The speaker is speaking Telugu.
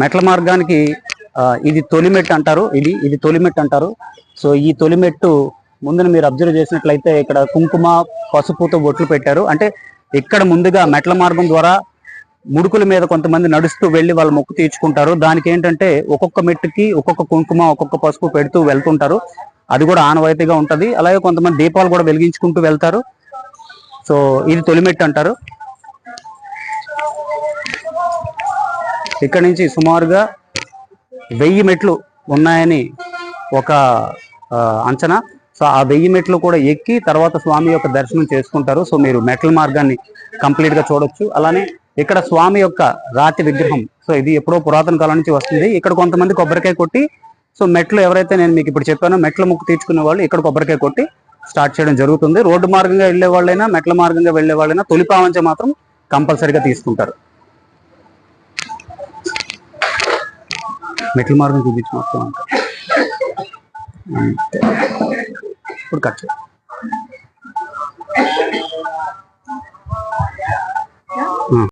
మెట్ల మార్గానికి ఇది తొలిమెట్టు అంటారు ఇది ఇది తొలిమెట్టు అంటారు. సో ఈ తొలిమెట్టు ముందున మీరు అబ్జర్వ్ చేసినట్లయితే ఇక్కడ కుంకుమ పసుపుతో బొట్లు పెట్టారు. అంటే ఇక్కడ ముందుగా మెట్ల మార్గం ద్వారా ముడుకుల మీద కొంతమంది నడుస్తూ వెళ్ళి వాళ్ళ మొక్కు తీర్చుకుంటారు. దానికి ఏంటంటే ఒక్కొక్క మెట్టుకి ఒక్కొక్క కుంకుమ ఒక్కొక్క పసుపు పెడుతూ వెళ్తుంటారు. అది కూడా ఆనవాయితీగా ఉంటది. అలాగే కొంతమంది దీపాలు కూడా వెలిగించుకుంటూ వెళ్తారు. సో ఇది తొలిమెట్టు అంటారు. ఇక్కడ నుంచి సుమారుగా వెయ్యి మెట్లు ఉన్నాయని ఒక అంచనా. సో ఆ వెయ్యి మెట్లు కూడా ఎక్కి తర్వాత స్వామి యొక్క దర్శనం చేసుకుంటారు. సో మీరు మెట్ల మార్గాన్ని కంప్లీట్గా చూడొచ్చు. అలానే ఇక్కడ స్వామి యొక్క రాతి విగ్రహం సో ఇది ఎప్పుడో పురాతన కాలం నుంచి వస్తుంది. ఇక్కడ కొంతమంది కొబ్బరికాయ కొట్టి సో మెట్లు ఎవరైతే నేను మీకు ఇప్పుడు చెప్పానో మెట్ల ముక్కు తీర్చుకునే వాళ్ళు ఇక్కడ కొబ్బరికాయ కొట్టి స్టార్ట్ చేయడం జరుగుతుంది. రోడ్డు మార్గంగా వెళ్ళే వాళ్ళైనా మెట్ల మార్గంగా వెళ్ళే వాళ్ళైనా తొలి పావంచ మాత్రం కంపల్సరీగా తీసుకుంటారు. మెట్ల మార్గం చూపించి మొత్తం అంతా. అంతే ఇప్పుడు కట్ చేయి.